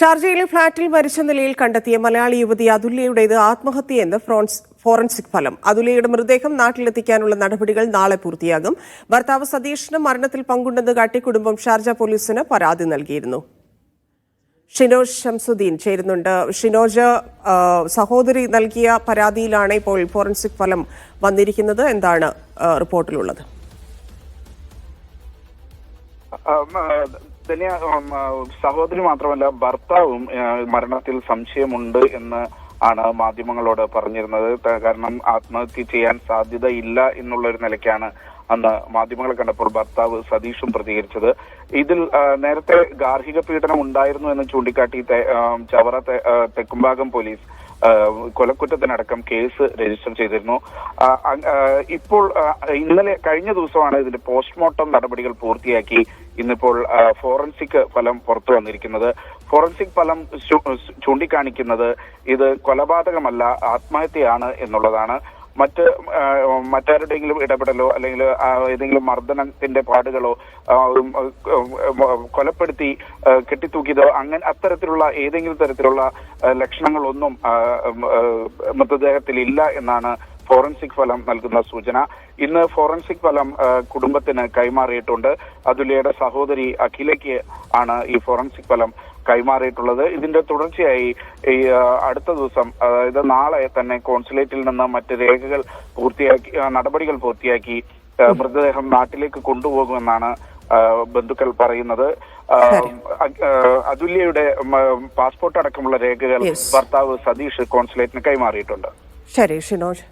ഷാർജയിലെ ഫ്ളാറ്റിൽ മരിച്ച നിലയിൽ കണ്ടെത്തിയ മലയാളി യുവതി അതുല്യയുടേത് ആത്മഹത്യയെന്ന് ഫ്രോൺസ് ഫോറൻസിക് ഫലം. അതുലയുടെ മൃതദേഹം നാട്ടിലെത്തിക്കാനുള്ള നടപടികൾ നാളെ പൂർത്തിയാകും. ഭർത്താവ് സതീഷിന് മരണത്തിൽ പങ്കുണ്ടെന്ന് കാട്ടി കുടുംബം ഷാർജ പോലീസിന് പരാതി നൽകിയിരുന്നു. ഷിനോജ് ഷംസുദ്ദീൻ ചേരുന്നുണ്ട്. ഷിനോജ് സഹോദരി നൽകിയ പരാതിയിലാണ് ഇപ്പോൾ ഫോറൻസിക് ഫലം വന്നിരിക്കുന്നത്. എന്താണ് റിപ്പോർട്ടിലുള്ളത്? ആ, സഹോദരി മാത്രമല്ല ഭർത്താവും മരണത്തിൽ സംശയമുണ്ട് എന്ന് ആണ് മാധ്യമങ്ങളോട് പറഞ്ഞിരുന്നത്. കാരണം ആത്മഹത്യ ചെയ്യാൻ സാധ്യതയില്ല എന്നുള്ള ഒരു നിലയ്ക്കാണ് അന്ന് മാധ്യമങ്ങളെ കണ്ടപ്പോൾ ഭർത്താവ് സതീഷും പ്രതികരിച്ചത്. ഇതിൽ നേരത്തെ ഗാർഹിക പീഡനം ഉണ്ടായിരുന്നു എന്ന് ചൂണ്ടിക്കാട്ടി ചവറ തെക്കുംഭാഗം പോലീസ് കൊലക്കുറ്റത്തിനടക്കം കേസ് രജിസ്റ്റർ ചെയ്തിരുന്നു. ഇപ്പോൾ ഇന്നലെ കഴിഞ്ഞ ദിവസമാണ് ഇതിന്റെ പോസ്റ്റ്മോർട്ടം നടപടികൾ പൂർത്തിയാക്കി ഇന്നിപ്പോൾ ഫോറൻസിക് ഫലം പുറത്തു വന്നിരിക്കുന്നത്. ഫോറൻസിക് ഫലം ചൂണ്ടിക്കാണിക്കുന്നത് ഇത് കൊലപാതകമല്ല ആത്മഹത്യയാണ് എന്നുള്ളതാണ്. മറ്റ് മറ്റാരുടെയെങ്കിലും ഇടപെടലോ അല്ലെങ്കിൽ ഏതെങ്കിലും മർദ്ദനത്തിന്റെ പാടുകളോ കൊലപ്പെടുത്തി കെട്ടിത്തൂക്കിയതോ അങ്ങനെ അത്തരത്തിലുള്ള ഏതെങ്കിലും തരത്തിലുള്ള ലക്ഷണങ്ങളൊന്നും മൃതദേഹത്തിൽ ഇല്ല എന്നാണ് ഫോറൻസിക് ഫലം നൽകുന്ന സൂചന. ഇന്ന് ഫോറൻസിക് ഫലം കുടുംബത്തിന് കൈമാറിയിട്ടുണ്ട്. അതുലയുടെ സഹോദരി അഖിലയ്ക്ക് ആണ് ഈ ഫോറൻസിക് ഫലം കൈമാറിയിട്ടുള്ളത്. ഇതിന്റെ തുടർച്ചയായി ഈ അടുത്ത ദിവസം അതായത് നാളെ തന്നെ കോൺസുലേറ്റിൽ നിന്ന് മറ്റ് രേഖകൾ പൂർത്തിയാക്കി നടപടികൾ പൂർത്തിയാക്കി മൃതദേഹം നാട്ടിലേക്ക് കൊണ്ടുപോകുമെന്നാണ് ബന്ധുക്കൾ പറയുന്നത്. അതുല്യയുടെ പാസ്പോർട്ട് അടക്കമുള്ള രേഖകൾ ഭർത്താവ് സതീഷ് കോൺസുലേറ്റിന് കൈമാറിയിട്ടുണ്ട്. ശരി ഷിനോജ്.